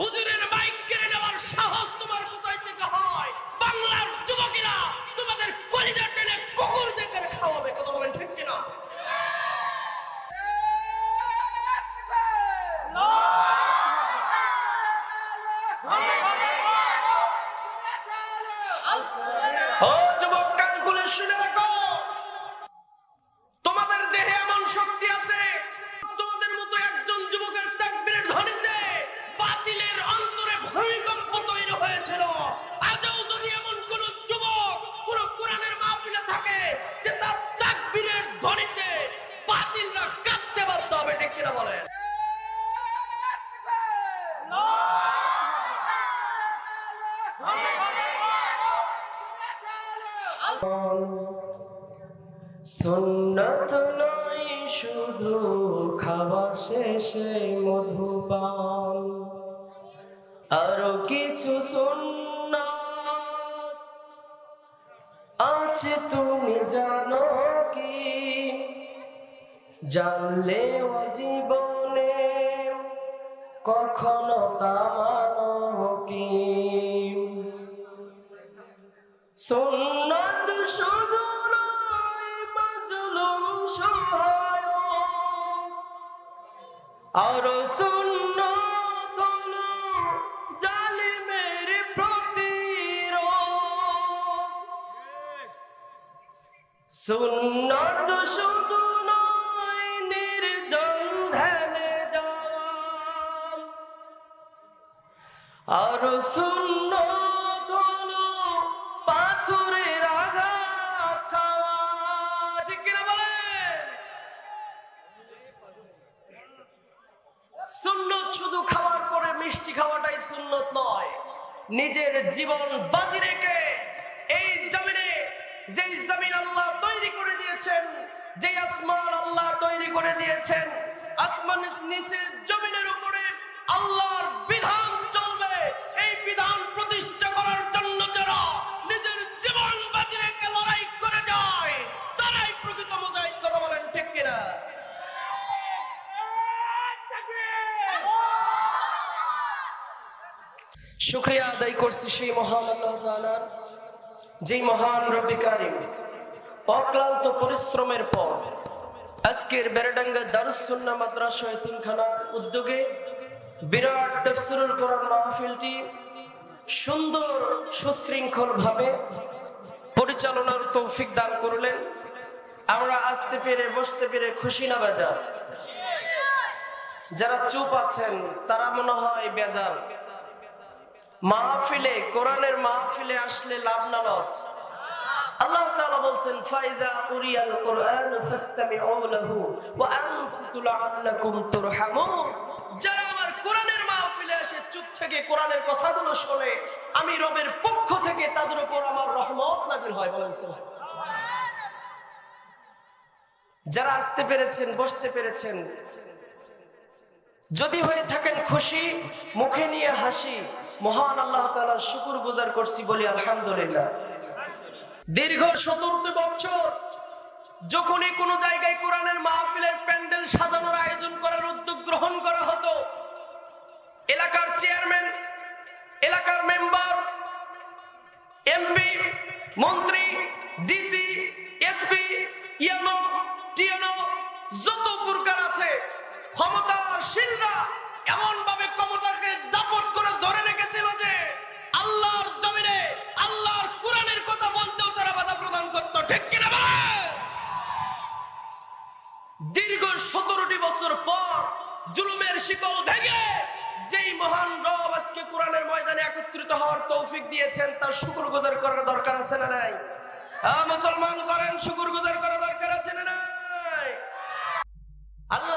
হুজুরের মাইক কেড়ে নেওয়ার সাহস তোমার কোথায় থেকে হয়? বাংলার সুন্নত নয়, শুধু খাওয়া শেষে মধুপান। আরও কিছু সুন্নাত আছে, তুমি জানো কি? জানলে জীবনে কখনো তা মানো কি? সুন্নাত শুধু মাজলুম সহায় আর সুন্নাত হলো জালিমের প্রতিরোধ। সুন্নাত শুধু নয় নির্জন ধ্যানে যাওয়া। আর সুন্নত নিজের জীবন বাজি রেখে এই জমিনে যেই জমিন আল্লাহ তৈরি করে দিয়েছেন, যেই আসমান আল্লাহ তৈরি করে দিয়েছেন, আসমান নিচে জমিনের উপরে আল্লাহর শুক্রিয়া আদায় করছি সেই মহান আল্লাহ যেই মহান রবি কারিম, অক্লান্ত পরিশ্রমের পর আজকের বেড়াডাঙ্গা দারুসুন্না মাদ্রাসা তিনখানার উদ্যোগে বিরাট তফসিরুল কোরআন মাহফিলটি সুন্দর সুশৃঙ্খল ভাবে পরিচালনার তৌফিক দান করলেন। আমরা আসতে পেরে, বসতে পেরে খুশি না বেজার? যারা চুপ আছেন, তারা মনে হয় বেজার। মাহফিলে, কোরআনের মাহফিলে আসলে লাভ না লস। আল্লাহ তাআলা বলছেন, ফাইজা কোরআন ফাসতামিউ লাহু ওয়া আনসিতু লাআল্লাকুম তুরহামুন। যারা আমার কোরআনের মাহফিলে এসে চুপ থেকে কোরআনের কথাগুলো শুনে। আমি রবের পক্ষ থেকে তাদের উপর আমার রহমত নাজিল হয়, বলেন সুবহান যারা আসতে পেরেছেন, বসতে পেরেছেন যদি হয়ে থাকেন খুশি, মুখে নিয়ে হাসি, মহান আল্লাহ তাআলা শুকুর গুজার করছি বলি আলহামদুলিল্লাহ। দীর্ঘ সতেরোটি বছর যখনই কোনো জায়গায় কোরআনের মাহফিলের প্যান্ডেল সাজানোর আয়োজন করার উদ্যোগ গ্রহণ করা হতো, এলাকার চেয়ারম্যান, এলাকার মেম্বার, এমপি, মন্ত্রী এমন ভাবে ক্ষমতাকে দাপট করে ধরে রেখেছিল যে আল্লাহর জমিনে, আল্লাহর কোরআনের কথা বলতেও তারা বাধা প্রদান করত। ঠিক কিনা দীর্ঘ সতেরোটি বছর পর জুলুমের শিকল ভেঙে যেই মহান রব আজকে কোরআনের ময়দানে একত্রিত হওয়ার তৌফিক দিয়েছেন, তার শুকুর গুজার করার দরকার আছে না নাই? মুসলমান করেন, শুকুর গুজার করা দরকার আছে না নাই? আল্লাহ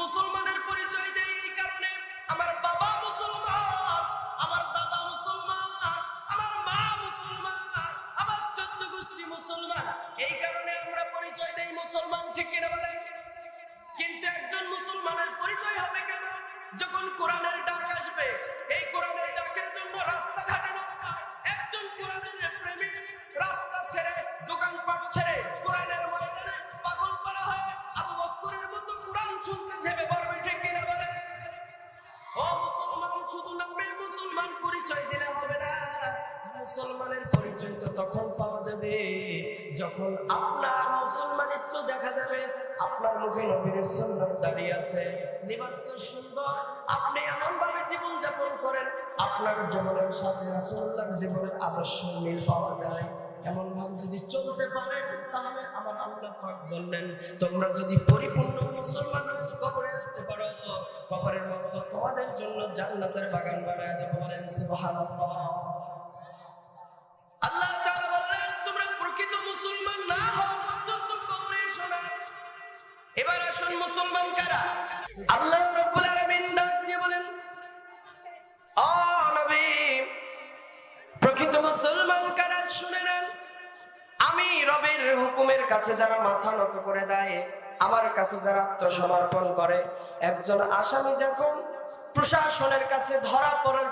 মুসলমানের পরিচয় দেয় এই কারণে আমার বাবা মুসলমান, আমার দাদা মুসলমান, আমার মা মুসলমান, আমার চোদ্দ গোষ্ঠী মুসলমান। এই কারণে আমরা পরিচয় দেই মুসলমান, ঠিক কিনা বলে কিন্তু একজন মুসলমানের পরিচয় হবে কেন? যখন কোরআনের ডাক আসবে, এই কোরআনের শুধু নামের মুসলমান পরিচয় দিলে হবে না। মুসলমানের পরিচয় তো তখন পাওয়া যাবে। যখন আপনার মুসলমানিত্ব দেখা যাবে, আপনার মুখে নবীর সুন্নাত দাঁড়িয়ে আছে। লিবাস তো সুন্দর। আপনি এমন ভাবে জীবন যাপন করেন, আপনার জীবনের সাথে রাসূলুল্লাহর জীবনের আদর্শ মিল পাওয়া যায়। এমন ভাবে যদি চলতে পারেন তাহলে আমার আল্লাহ পাক বললেন, তোমরা যদি পরিপূর্ণ মুসলমান কবরে আসতে পারো। কবরের মতো তোমাদের জন্য জান্নাতের বাগান বানায় দেবো। বলেন, সুবহানাল্লাহ। আল্লাহ তাআলা বললেন, তোমরা প্রকৃত মুসলমান না হও পর্যন্ত কবরে এবার আসুন মুসলমান কারা? আল্লাহ রাব্বুল আলামিন ডাক দিয়ে বলেন ও নবী, প্রকৃত মুসলমান শুনে নেন। আমি রবের হুকুমের কাছে যারা মাথা নত করে দেয়, আমার কাছে যারা আত্মসমর্পণ করে, একজন আসামি যখন প্রশাসনের কাছে ধরা পড়ার